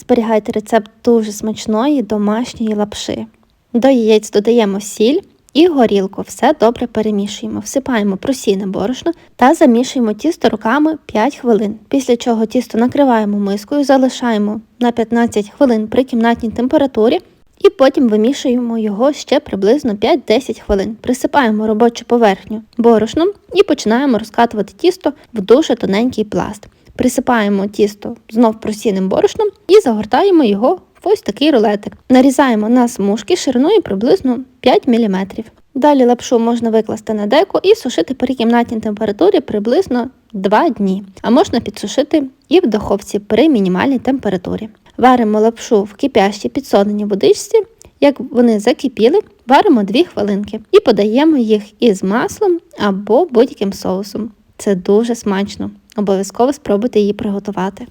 Зберігайте рецепт дуже смачної домашньої лапши. До яєць додаємо сіль і горілку. Все добре перемішуємо. Всипаємо просійне борошно та замішуємо тісто руками 5 хвилин. Після чого тісто накриваємо мискою, залишаємо на 15 хвилин при кімнатній температурі. І потім вимішуємо його ще приблизно 5-10 хвилин. Присипаємо робочу поверхню борошном і починаємо розкатувати тісто в дуже тоненький пласт. Присипаємо тісто знов просінним борошном і загортаємо його в ось такий рулетик. Нарізаємо на смужки шириною приблизно 5 мм. Далі лапшу можна викласти на деко і сушити при кімнатній температурі приблизно 2 дні, а можна підсушити і в духовці при мінімальній температурі. Варимо лапшу в кипящій підсоленій водичці. Як вони закипіли, варимо 2 хвилинки і подаємо їх із маслом або будь-яким соусом. Це дуже смачно. Обов'язково спробуйте її приготувати.